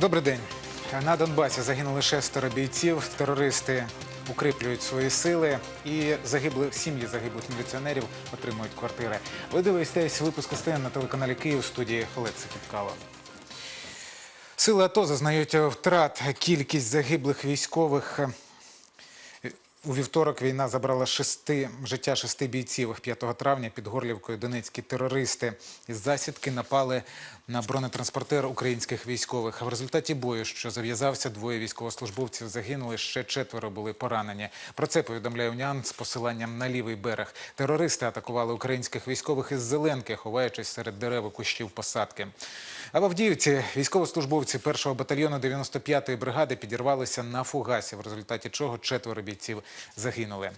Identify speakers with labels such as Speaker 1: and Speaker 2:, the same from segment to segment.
Speaker 1: Добрий день. На Донбасі загинули шестеро бійців. Терористи укріплюють свої сили і загибли сім'ї загиблих міліціонерів отримують квартири. Ви дивитесь випуск СТН на телеканалі Київ в студії Олексій Сикіткало. Сили АТО зазнають втрат. Кількість загиблих військових у вівторок війна забрала шести життя шести бійців. 5 травня під Горлівкою донецькі терористи із засідки напали на бронетранспортер українських військових. В результаті бою, що зав'язався, двоє військовослужбовців загинули. Ще четверо були поранені. Про це повідомляє УНІАН з посиланням на лівий берег. Терористи атакували українських військових із Зеленки, ховаючись серед дерев і кущів посадки. А в Авдіївці військовослужбовці 1-го батальйону 95-ї бригади підірвалися на фугасі, в результаті чого четверо бійців загинули.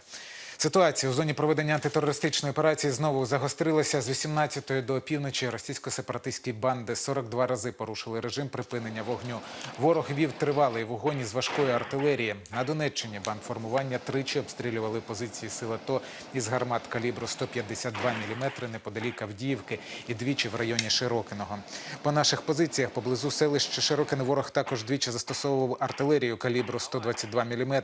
Speaker 1: Ситуація у зоні проведення антитерористичної операції знову загострилася з 18-ї до півночі. Російсько-сепаратистські банди 42 рази порушили режим припинення вогню. Ворог вів тривалий вогонь із важкої артилерії. На Донеччині бандформування тричі обстрілювали позиції сил АТО із гармат калібру 152 мм неподалік Авдіївки і двічі в районі Широкиного. По наших позиціях поблизу селища Широкине ворог також двічі застосовував артилерію калібру 122 мм.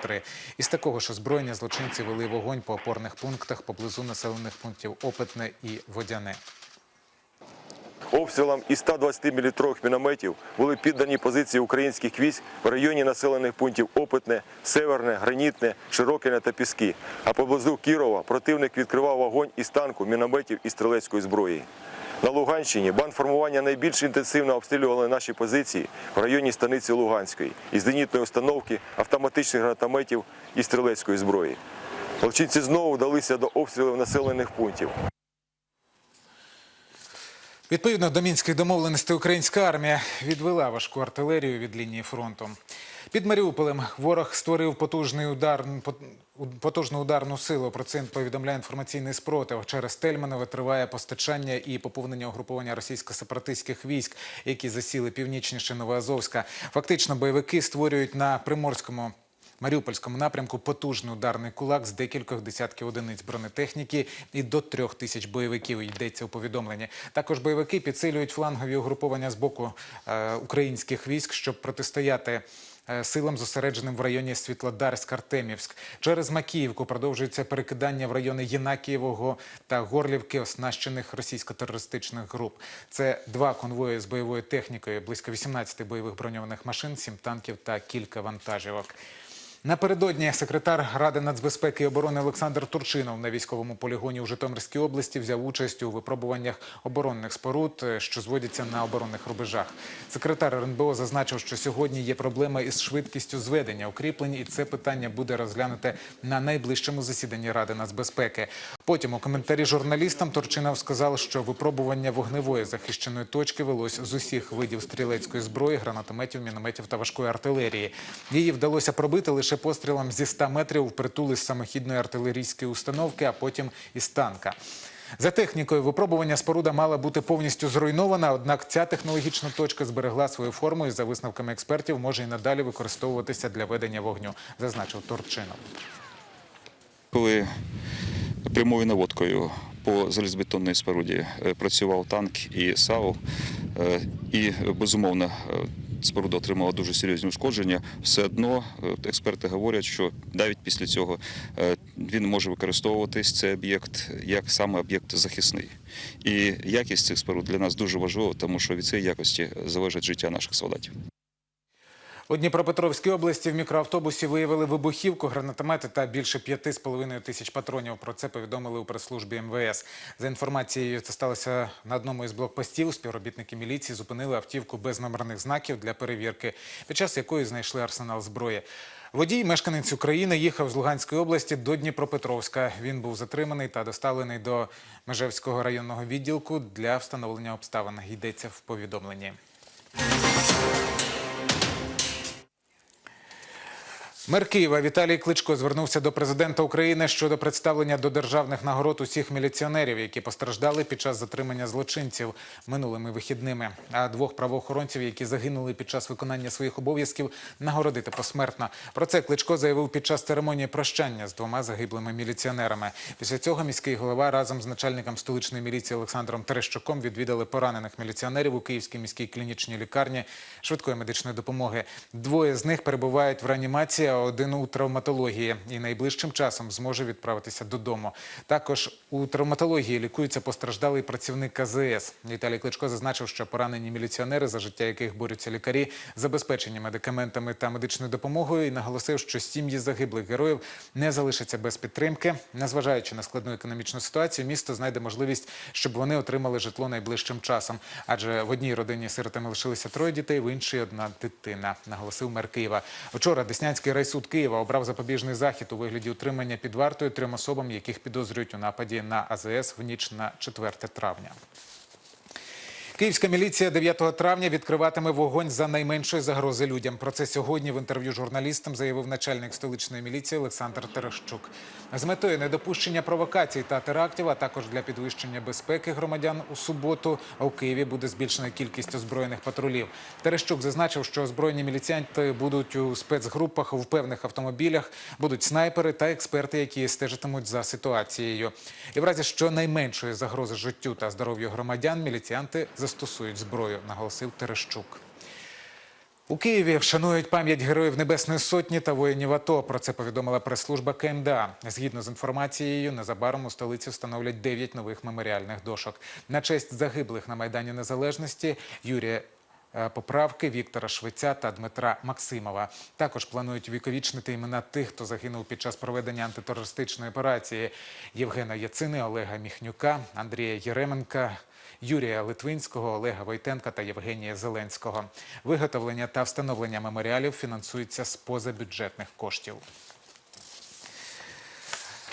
Speaker 1: Із такого ж озброєння злочинці вели вогонь по опорних пунктах поблизу населених пунктів Опитне і Водяне.
Speaker 2: Обстрілам із 120-мм мінометів були піддані позиції українських військ в районі населених пунктів Опитне, Северне, Гранітне, Широкине та Піски. А поблизу Кірова противник відкривав вогонь із танку, мінометів і стрілецької зброї. На Луганщині бандформування найбільш інтенсивно обстрілювали наші позиції в районі станиці Луганської із зенітної установки, автоматичних гранатометів і стрілецької зброї. Злочинці знову вдалися до обстрілів населених пунктів.
Speaker 1: Відповідно до мінських домовленостей, українська армія відвела важку артилерію від лінії фронту. Під Маріуполем ворог створив потужний удар, потужну ударну силу. Про це повідомляє інформаційний спротив. Через Тельманове триває постачання і поповнення угруповання російсько-сепаратистських військ, які засіли північніше Новоазовська. Фактично, бойовики створюють на приморському Маріупольському напрямку потужний ударний кулак з декількох десятків одиниць бронетехніки і до трьох тисяч бойовиків йдеться у повідомленні. Також бойовики підсилюють флангові угруповання з боку е, українських військ, щоб протистояти. е, Силам зосередженим в районі Світлодарськ-Артемівськ. Через Макіївку продовжується перекидання в райони Єнакієвого та Горлівки, оснащених російсько-терористичних груп. Це два конвої з бойовою технікою, близько 18 бойових броньованих машин, 7 танків та кілька вантажівок. Напередодні секретар Ради нацбезпеки і оборони Олександр Турчинов на військовому полігоні у Житомирській області взяв участь у випробуваннях оборонних споруд, е, що зводяться на оборонних рубежах. Секретар РНБО зазначив, що сьогодні є проблема із швидкістю зведення укріплень, і це питання буде розглянуте на найближчому засіданні Ради нацбезпеки. Потім у коментарі журналістам Турчинов сказав, що випробування вогневої захищеної точки велось з усіх видів стрілецької зброї, гранатометів, мінометів та важкої артилерії. Її вдалося пробити лише пострілом зі 100 метрів впритул із самохідної артилерійської установки, а потім із танка. За технікою випробування споруда мала бути повністю зруйнована, однак ця технологічна точка зберегла свою форму і за висновками експертів може і надалі використовуватися для ведення вогню, зазначив Турчинов.
Speaker 3: Коли прямою наводкою по залізбетонній споруді е, працював танк і САУ, е, і безумовно е, споруда отримала дуже серйозні ушкодження, все одно е, експерти говорять, що навіть після цього е, він може використовуватись цей об'єкт як саме об'єкт захисний. І якість цих споруд для нас дуже важлива, тому що від цієї якості залежить життя наших солдатів.
Speaker 1: У Дніпропетровській області в мікроавтобусі виявили вибухівку, гранатомети та більше 5,5 тисяч патронів. Про це повідомили у прес-службі МВС. За інформацією, це сталося на одному із блокпостів. Співробітники міліції зупинили автівку без номерних знаків для перевірки, під час якої знайшли арсенал зброї. Водій, мешканець України, їхав з Луганської області до Дніпропетровська. Він був затриманий та доставлений до Межевського районного відділку для встановлення обставин. Йдеться в повідомленні. Мер Києва Віталій Кличко звернувся до президента України щодо представлення до державних нагород усіх міліціонерів, які постраждали під час затримання злочинців минулими вихідними. А двох правоохоронців, які загинули під час виконання своїх обов'язків, нагородити посмертно. Про це Кличко заявив під час церемонії прощання з двома загиблими міліціонерами. Після цього міський голова разом з начальником столичної міліції Олександром Терещуком відвідали поранених міліціонерів у Київській міській клінічній лікарні швидкої медичної допомоги. Двоє з них перебувають в реанімації, один у травматології і найближчим часом зможе відправитися додому. Також у травматології лікується постраждалий працівник КЗС. Віталій Кличко зазначив, що поранені міліціонери, за життя яких борються лікарі, забезпечені медикаментами та медичною допомогою, і наголосив, що сім'ї загиблих героїв не залишаться без підтримки. Незважаючи на складну економічну ситуацію, місто знайде можливість, щоб вони отримали житло найближчим часом. Адже в одній родині сиротами лишилися троє дітей, в іншій одна дитина, наголосив мер Києва. Вчора Деснянський райсуд Києва обрав запобіжний захід у вигляді утримання під вартою трьом особам, яких підозрюють у нападі на АЗС в ніч на 4 травня. Київська міліція 9 травня відкриватиме вогонь за найменшої загрози людям. Про це сьогодні в інтерв'ю журналістам заявив начальник столичної міліції Олександр Терещук. З метою недопущення провокацій та терактів, а також для підвищення безпеки громадян у суботу у Києві буде збільшена кількість озброєних патрулів. Терещук зазначив, що озброєні міліціянти будуть у спецгрупах в певних автомобілях, будуть снайпери та експерти, які стежитимуть за ситуацією. І в разі щонайменшої загрози життю та здоров'ю громадян міліціянти застосують зброю, наголосив Терещук. У Києві вшанують пам'ять героїв Небесної Сотні та воїнів АТО. Про це повідомила прес-служба КМДА. Згідно з інформацією, незабаром у столиці встановлять 9 нових меморіальних дошок. На честь загиблих на Майдані Незалежності Юрія Поправки, Віктора Швеця та Дмитра Максимова. Також планують увіковічнити імена тих, хто загинув під час проведення антитерористичної операції Євгена Яцини, Олега Міхнюка, Андрія Єременка. Юрія Литвинського, Олега Войтенка та Євгенія Зеленського. Виготовлення та встановлення меморіалів фінансується з позабюджетних коштів.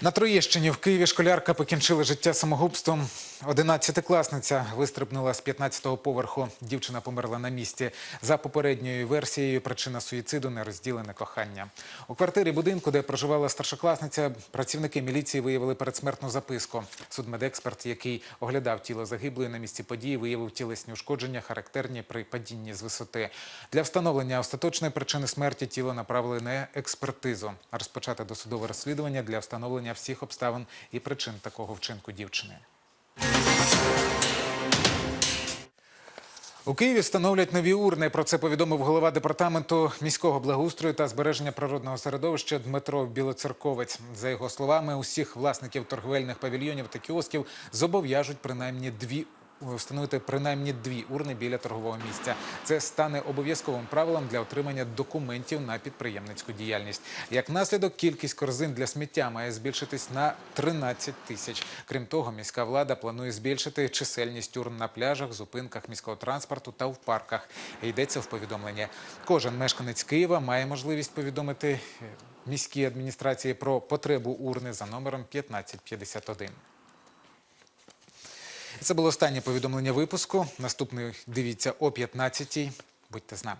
Speaker 1: На Троєщині в Києві школярка покінчила життя самогубством. Одинадцятикласниця вистрибнула з 15-го поверху. Дівчина померла на місці. За попередньою версією, причина суїциду нерозділене кохання. У квартирі будинку, де проживала старшокласниця, працівники міліції виявили передсмертну записку. Судмедексперт, який оглядав тіло загиблої на місці події, виявив тілесні ушкодження, характерні при падінні з висоти. Для встановлення остаточної причини смерті тіло направили на експертизу. Розпочати досудове розслідування для встановлення всіх обставин і причин такого вчинку дівчини. У Києві встановлять нові урни. Про це повідомив голова департаменту міського благоустрою та збереження природного середовища Дмитро Білоцерковець. За його словами, усіх власників торговельних павільйонів та кіосків зобов'яжуть принаймні дві. Встановити принаймні дві урни біля торгового місця. Це стане обов'язковим правилом для отримання документів на підприємницьку діяльність. Як наслідок, кількість корзин для сміття має збільшитись на 13 тисяч. Крім того, міська влада планує збільшити чисельність урн на пляжах, зупинках міського транспорту та в парках. Йдеться в повідомленні. Кожен мешканець Києва має можливість повідомити міській адміністрації про потребу урни за номером 1551. Це було останнє повідомлення випуску. Наступний дивіться о 15-й. Будьте з нами.